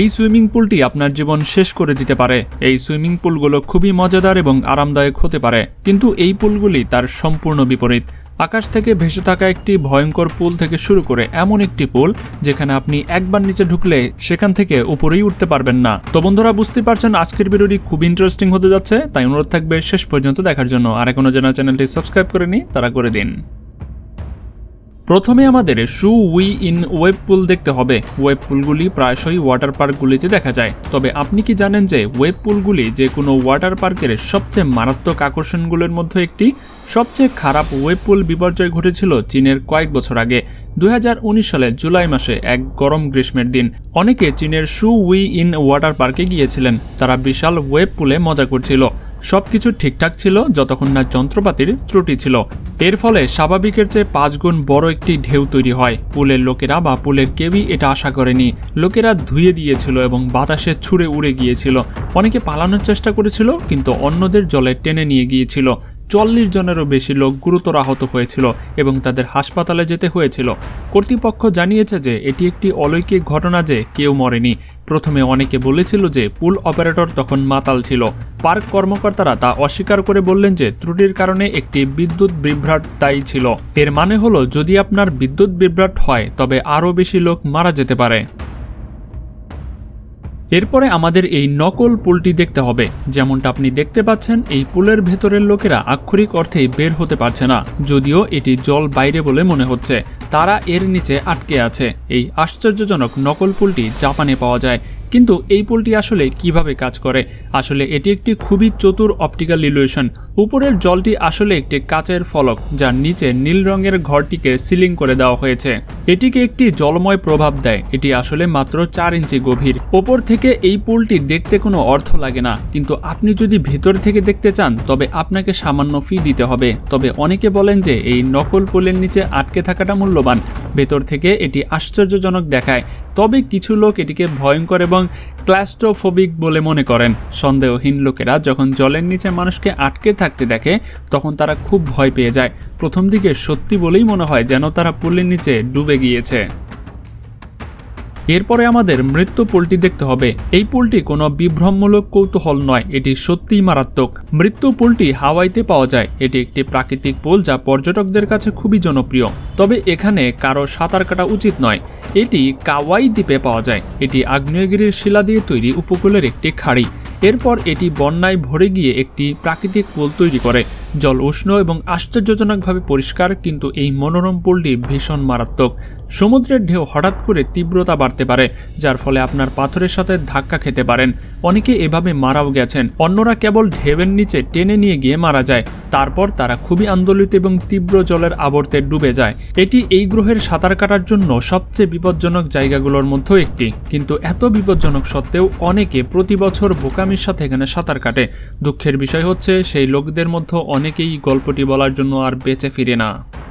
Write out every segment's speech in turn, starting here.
এই সুইমিং পুলটি আপনার জীবন শেষ করে দিতে পারে। এই সুইমিং পুলগুলো খুবই মজাদার এবং আরামদায়ক হতে পারে। কিন্তু এই পুলগুলি তার সম্পূর্ণ বিপরীত। আকাশ থেকে ভেসে থাকা একটি ভয়ঙ্কর পুল থেকে শুরু করে এমন একটি পুল, যেখানে আপনি একবার নিচে ঢুকলে সেখান থেকে উপরেই উঠতে পারবেন না। তো বন্ধুরা বুঝতে পারছেন, আজকের ভিডিওটি খুব ইন্টারেস্টিং হতে যাচ্ছে, তাই অনুরোধ থাকবে শেষ পর্যন্ত দেখার জন্য। আর এখনও যারা চ্যানেলটি সাবস্ক্রাইব করেনি, তারা করে দিন। প্রথমে আমাদের শু উই, ইন ওয়েব পুল দেখতে হবে। ওয়েব পুলগুলি প্রায়শই ওয়াটার পার্কগুলিতে দেখা যায়। তবে আপনি কি জানেন যে ওয়েব পুলগুলি যে কোনো ওয়াটার পার্কের সবচেয়ে মারাত্মক আকর্ষণগুলোর মধ্যে একটি? সবচেয়ে খারাপ ওয়েব পুল বিপর্যয় ঘটেছিল চীনের কয়েক বছর আগে দু সালের জুলাই মাসে এক গরম গ্রীষ্মের দিন। অনেকে চীনের শু উই, ইন ওয়াটার পার্কে গিয়েছিলেন। তারা বিশাল ওয়েব পুলে মজা করছিল। সবকিছু ঠিকঠাক ছিল যতক্ষণ না যন্ত্রপাতির ত্রুটি ছিল। এর ফলে স্বাভাবিকের চেয়ে পাঁচ গুণ বড় একটি ঢেউ তৈরি হয়। পুলের লোকেরা বা পুলের কেউই এটা আশা করেনি। লোকেরা ধুয়ে দিয়েছিল এবং বাতাসে ছুঁড়ে উড়ে গিয়েছিল। অনেকে পালানোর চেষ্টা করেছিল, কিন্তু অন্যদের জলে টেনে নিয়ে গিয়েছিল। চল্লিশ জনেরও বেশি লোক গুরুতর আহত হয়েছিল এবং তাদের হাসপাতালে যেতে হয়েছিল। কর্তৃপক্ষ জানিয়েছে যে, এটি একটি অলৌকিক ঘটনা যে কেউ মরেনি। প্রথমে অনেকে বলেছিল যে, পুল অপারেটর তখন মাতাল ছিল। পার্ক কর্মকর্তারা তা অস্বীকার করে বললেন যে, ত্রুটির কারণে একটি বিদ্যুৎ বিভ্রাট দায়ী ছিল। এর মানে হলো, যদি আপনার বিদ্যুৎ বিভ্রাট হয়, তবে আরও বেশি লোক মারা যেতে পারে। এরপরে আমাদের এই নকল পুলটি দেখতে হবে। যেমনটা আপনি দেখতে পাচ্ছেন, এই পুলের ভেতরের লোকেরা আক্ষরিক অর্থেই বের হতে পারছে না, যদিও এটি জল বাইরে বলে মনে হচ্ছে। তারা এর নিচে আটকে আছে। এই আশ্চর্যজনক নকল পুলটি জাপানে পাওয়া যায়। কিন্তু এই পুলটি আসলে কীভাবে কাজ করে? আসলে এটি একটি খুবই চতুর অপটিক্যাল ইলুয়েশন উপরের জলটি আসলে একটি কাচের ফলক, যার নিচে নীল রঙের ঘরটিকে সিলিং করে দেওয়া হয়েছে। এটিকে একটি জলময় প্রভাব দেয়। এটি আসলে মাত্র চার ইঞ্চি গভীর। ওপর থেকে এই পুলটি দেখতে কোনো অর্থ লাগে না। কিন্তু আপনি যদি ভেতর থেকে দেখতে চান, তবে আপনাকে সামান্য ফি দিতে হবে। তবে অনেকে বলেন যে এই নকল পুলের নিচে আটকে থাকাটা মূল্যবান। ভেতর থেকে এটি আশ্চর্যজনক দেখায়। তবে কিছু লোক এটিকে ভয়ঙ্কর এবং ক্লাস্ট্রোফোবিক বলে মনে করেন। সন্দেহহীন লোকেরা যখন জলের নিচে মানুষকে আটকে থাকতে দেখে, তখন তারা খুব ভয় পেয়ে যায়। প্রথম দিকে সত্যি বলেই মনে হয় যেন তারা পুলের নিচে ডুবে গিয়েছে। এরপরে আমাদের মৃত্যু পুলটি দেখতে হবে। এই পুলটি কোনো বিভ্রমমূলক কৌতূহল নয়, এটি সত্যিই মারাত্মক। মৃত্যু পুলটি হাওয়াইতে পাওয়া যায়। এটি একটি প্রাকৃতিক পুল যা পর্যটকদের কাছে খুবই জনপ্রিয়। তবে এখানে কারও সাঁতার কাটা উচিত নয়। এটি কাওয়াই দ্বীপে পাওয়া যায়। এটি আগ্নেয়গিরির শিলা দিয়ে তৈরি উপকূলের একটি খাড়ি। এরপর এটি বন্যায় ভরে গিয়ে একটি প্রাকৃতিক পুল তৈরি করে। জল উষ্ণ এবং আশ্চর্যজনকভাবে পরিষ্কার, কিন্তু এই মনোরম পুলটি ভীষণ মারাত্মক। সমুদ্রের ঢেউ হঠাৎ করে তীব্রতা বাড়তে পারে, যার ফলে আপনার পাথরের সাথে ধাক্কা খেতে পারেন। অনেকে এভাবে মারাও গেছেন। অন্যরা কেবল ঢেউয়ের নিচে টেনে নিয়ে গিয়ে মারা যায়। তারপর তারা খুবই আন্দোলিত এবং তীব্র জলের আবর্তে ডুবে যায়। এটি এই গ্রহের সাঁতার কাটার জন্য সবচেয়ে বিপজ্জনক জায়গাগুলোর মধ্যে একটি। কিন্তু এত বিপজ্জনক সত্ত্বেও অনেকে প্রতি বছর বোকামির সাথে এখানে সাঁতার কাটে। দুঃখের বিষয় হচ্ছে, সেই লোকদের মধ্যে অনেকেই গল্পটি বলার জন্য আর বেঁচে ফিরে না।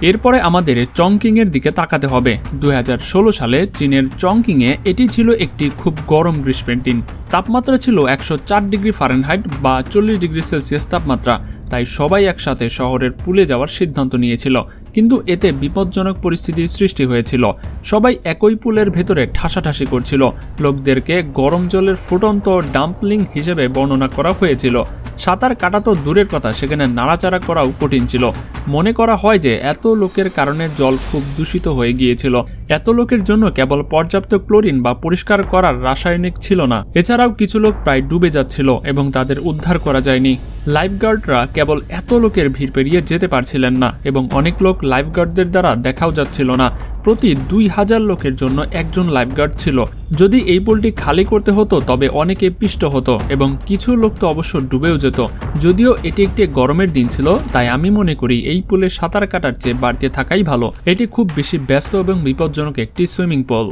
এরপরে আমাদের চংকিংয়ের দিকে তাকাতে হবে। দুই হাজার ষোলো সালে চীনের চংকিংয়ে এটি ছিল একটি খুব গরম গ্রীষ্মের দিন। তাপমাত্রা ছিল একশো চার ডিগ্রি ফারেনহাইট বা চল্লিশ ডিগ্রি সেলসিয়াস তাপমাত্রা, তাই সবাই একসাথে শহরের পুলে যাওয়ার সিদ্ধান্ত নিয়েছিল। কিন্তু এতে বিপজ্জনক পরিস্থিতির সৃষ্টি হয়েছিল। সবাই একই পুলের ভেতরে ঠাসাঠাসি করছিল। লোকদেরকে গরম জলের ফুটন্ত ডাম্পলিং হিসেবে বর্ণনা করা হয়েছিল। সাঁতার কাটা তো দূরের কথা, সেখানে নাড়াচাড়া করাও কঠিন ছিল। মনে করা হয় যে এত লোকের কারণে জল খুব দূষিত হয়ে গিয়েছিল। এত লোকের জন্য কেবল পর্যাপ্ত ক্লোরিন বা পরিষ্কার করার রাসায়নিক ছিল না। এছাড়াও কিছু লোক প্রায় ডুবে যাচ্ছিল এবং তাদের উদ্ধার করা যায়নি। লাইফগার্ডরা কেবল এত লোকের ভিড় পেরিয়ে যেতে পারছিলেন না এবং অনেক লোক লাইফগার্ডদের দ্বারা দেখাও যাচ্ছিল না। প্রতি দুই হাজার লোকের জন্য একজন লাইফগার্ড ছিল। যদি এই পুলটি খালি করতে হতো, তবে অনেকে পিষ্ট হতো এবং কিছু লোক তো অবশ্য ডুবেও যেত। যদিও এটি একটি গরমের দিন ছিল, তাই আমি মনে করি এই পুলে সাঁতার কাটার চেয়ে বাড়তে থাকাই ভালো। এটি খুব বেশি ব্যস্ত এবং বিপজ্জনক একটি সুইমিং পুল।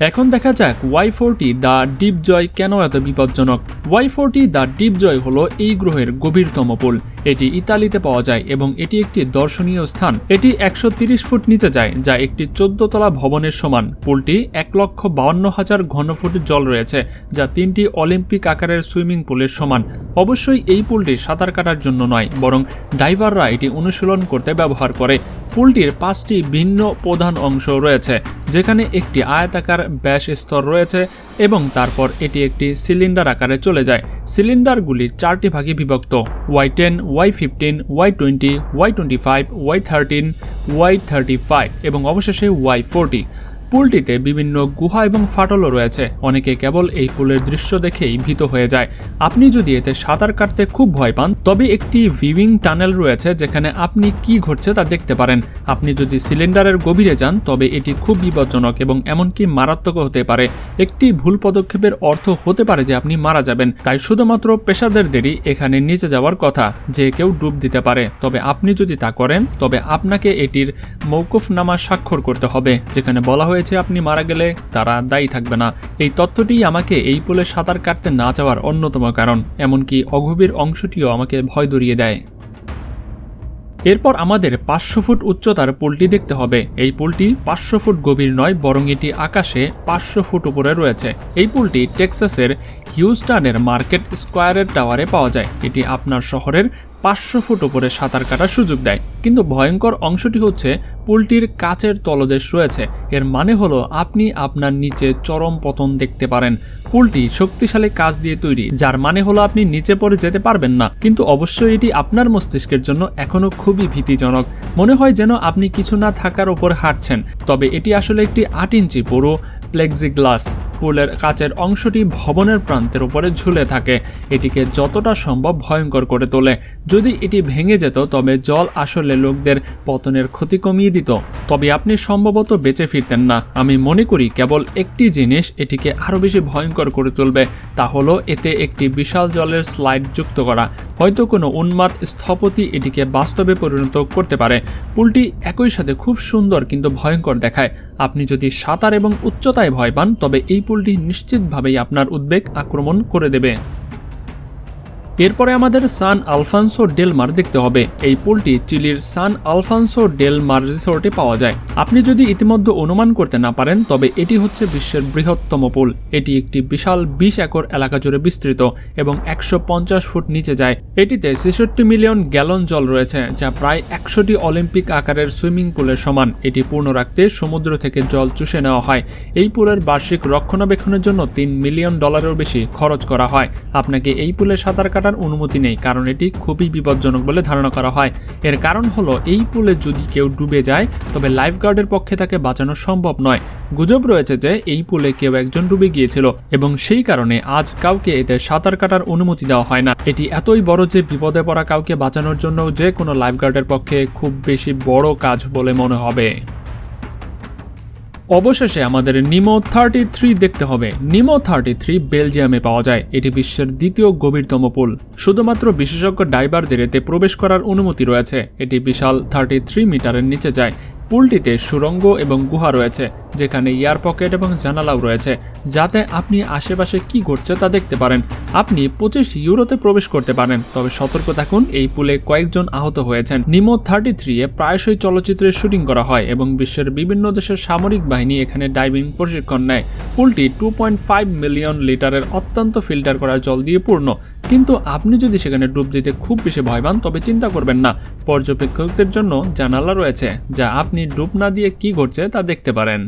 এখন দেখা যাক Y forty the deep joy কেন এত বিপজ্জনক? Y forty the deep joy হলো এই গ্রহের গভীরতম পুল। এটি ইতালিতে পাওয়া যায় এবং এটি একটি দর্শনীয় স্থান। এটি একশো ফুট নিচে যায়, যা একটি চোদ্দ তলা ভবনের সমান। পুলটি এক লক্ষ বাউন্ন হাজার ঘনফুট জল রয়েছে, যা তিনটি অলিম্পিক আকারের সুইমিং পুলের সমান। অবশ্যই এই পুলটি সাঁতার কাটার জন্য নয়, বরং ডাইভাররা এটি অনুশীলন করতে ব্যবহার করে। পুলটির পাঁচটি ভিন্ন প্রধান অংশ রয়েছে, যেখানে একটি আয়তাকার ব্যাস স্তর রয়েছে এবং তারপর এটি একটি সিলিন্ডার আকারে চলে যায়। সিলিন্ডারগুলি চারটি ভাগে বিভক্ত Y ten Y fifteen Y twenty Y twenty five Y thirteen Y thirty five এবং অবশেষে ওয়াই ফোরটি পুলটিতে বিভিন্ন গুহা এবং ফাটলও রয়েছে। অনেকে কেবল এই পুলের দৃশ্য দেখেই ভীত হয়ে যায়। আপনি যদি এতে সাঁতার কাটতে খুব ভয় পান, তবে একটি ভিভিং টানেল রয়েছে যেখানে আপনি কি ঘটছে তা দেখতে পারেন। আপনি যদি সিলিন্ডারের গভীরে যান, তবে এটি খুব বিপজ্জনক এবং এমনকি মারাত্মক হতে পারে। একটি ভুল পদক্ষেপের অর্থ হতে পারে যে আপনি মারা যাবেন। তাই শুধুমাত্র পেশাদারদেরই এখানে নিচে যাওয়ার কথা, যে কেউ ডুব দিতে পারে। তবে আপনি যদি তা করেন, তবে আপনাকে এটির মৌকুফনামা স্বাক্ষর করতে হবে, যেখানে বলা হয়েছে আপনি মারা গেলে তারা দায়ী থাকবে না। এই তথ্যটি আমাকে এই পুলে সাঁতার কাটতে না যাওয়ার অন্যতম কারণ, এমনকি অগভীর অংশটিও আমাকে ভয় দরিয়ে দেয়। এরপর আমাদের পাঁচশো ফুট উচ্চতার পুলটি দেখতে হবে। এই পুলটি পাঁচশো ফুট গভীর নয়, বরং এটি আকাশে পাঁচশো ফুট উপরে রয়েছে। এই পুলটি টেক্সাসের হিউস্টনের মার্কেট স্কোয়ারের টাওয়ারে পাওয়া যায়। এটি আপনার শহরের পাঁচশো ফুট উপরে সাঁতার কাটার সুযোগ দেয়। কিন্তু ভয়ঙ্কর অংশটি হচ্ছে পুলটির কাচের তলদেশ রয়েছে। এর মানে হলো আপনি আপনার নিচে চরম পতন দেখতে পারেন। পুলটি শক্তিশালী কাজ দিয়ে তৈরি, যার মানে হলো আপনি নিচে পড়ে যেতে পারবেন না। কিন্তু অবশ্যই এটি আপনার মস্তিষ্কের জন্য এখনও খুবই ভীতিজনক। মনে হয় যেন আপনি কিছু না থাকার ওপর হাঁটছেন। তবে এটি আসলে একটি আট ইঞ্চি পুরো প্লেক্সিগ্লাস পুলের কাচের অংশটি ভবনের প্রান্তের উপরে ঝুলে থাকে। এটিকে যতটা সম্ভব ভয়ঙ্কর করে তোলে। যদি এটি ভেঙে যেত, তবে জল আসলে লোকদের পতনের ক্ষতি কমিয়ে দিত। তবে আপনি সম্ভবত বেঁচে ফিরতেন না। আমি মনে করি কেবল একটি জিনিস এটিকে আরও বেশি ভয়ঙ্কর করে তুলবে, তা হলো এতে একটি বিশাল জলের স্লাইড যুক্ত করা। হয়তো কোনো উন্মাদ স্থপতি এটিকে বাস্তবে পরিণত করতে পারে। পুলটি একই সাথে খুব সুন্দর কিন্তু ভয়ঙ্কর দেখায়। আপনি যদি সাঁতার এবং উচ্চতায় ভয় পান, তবে এই পুলটি নিশ্চিতভাবেই আপনার উদ্বেগ আক্রমণ করে দেবে। এরপরে আমাদের সান আলফানসো ডেল মার দেখতে হবে। এই পুলটি চিলির সান আলফানসো ডেল মার রিসোর্টে পাওয়া যায়। আপনি যদি ইতিমধ্যে অনুমান করতে না পারেন, তবে এটি হচ্ছে বিশ্বের বৃহত্তম পুল। এটি একটি বিশাল বিশ একর এলাকা জুড়ে বিস্তৃত এবং একশো পঞ্চাশ ফুট নিচে যায়। এটিতে ছেষট্টি মিলিয়ন গ্যালন জল রয়েছে, যা প্রায় একশোটি অলিম্পিক আকারের সুইমিং পুলের সমান। এটি পূর্ণ রাখতে সমুদ্র থেকে জল চুষে নেওয়া হয়। এই পুলের বার্ষিক রক্ষণাবেক্ষণের জন্য তিন মিলিয়ন ডলারেরও বেশি খরচ করা হয়। আপনাকে এই পুলে সাঁতার কাটার অনুমতি নেই, কারণ এটি খুবই বিপজ্জনক বলে ধারণা করা হয়। এর কারণ হলো, এই পুলে যদি কেউ ডুবে যায়, তবে লাইফগার্ডের পক্ষে তাকে বাঁচানো সম্ভব নয়। গুজব রয়েছে যে, এই পুলে কেউ একজন ডুবে গিয়েছিল, এবং সেই কারণে আজ কাউকে এতে সাঁতার কাটার অনুমতি দেওয়া হয় না। এটি এতই বড় যে, বিপদে পড়া কাউকে বাঁচানোর জন্য যে, কোনো লাইফগার্ডের পক্ষে খুব বেশি বড় কাজ বলে মনে হবে। অবশেষে আমাদের নিমো থার্টি থ্রি দেখতে হবে। নিমো থার্টি থ্রি বেলজিয়ামে পাওয়া যায়। এটি বিশ্বের দ্বিতীয় গভীরতম পুল। শুধুমাত্র বিশেষজ্ঞ ডাইভারদের এতে প্রবেশ করার অনুমতি রয়েছে। এটি বিশাল থার্টি থ্রি মিটারের নিচে যায়। পুলটিতে সুরঙ্গ এবং গুহা রয়েছে, যেখানে এয়ার পকেট এবং জানালাও রয়েছে। যাতে আপনি আশেপাশে কি ঘটছে তা দেখতে পারেন। আপনি পঁচিশ ইউরোতে প্রবেশ করতে পারেন। তবে সতর্ক থাকুন, এই পুলে কয়েকজন আহত হয়েছেন। নিমো থার্টি থ্রি এ প্রায়শই চলচ্চিত্রের শুটিং করা হয় এবং বিশ্বের বিভিন্ন দেশের সামরিক বাহিনী এখানে ডাইভিং প্রশিক্ষণ নেয়। পুলটি টু মিলিয়ন লিটারের অত্যন্ত ফিল্টার করা জল দিয়ে পূর্ণ। কিন্তু আপনি যদি সেখানে ডুব দিতে খুব বেশি ভয় পান তবে চিন্তা করবেন না। পর্যবেক্ষকদের জন্য জানালা রয়েছে, যা আপনি ডুব না দিয়ে কি ঘটছে তা দেখতে পারেন।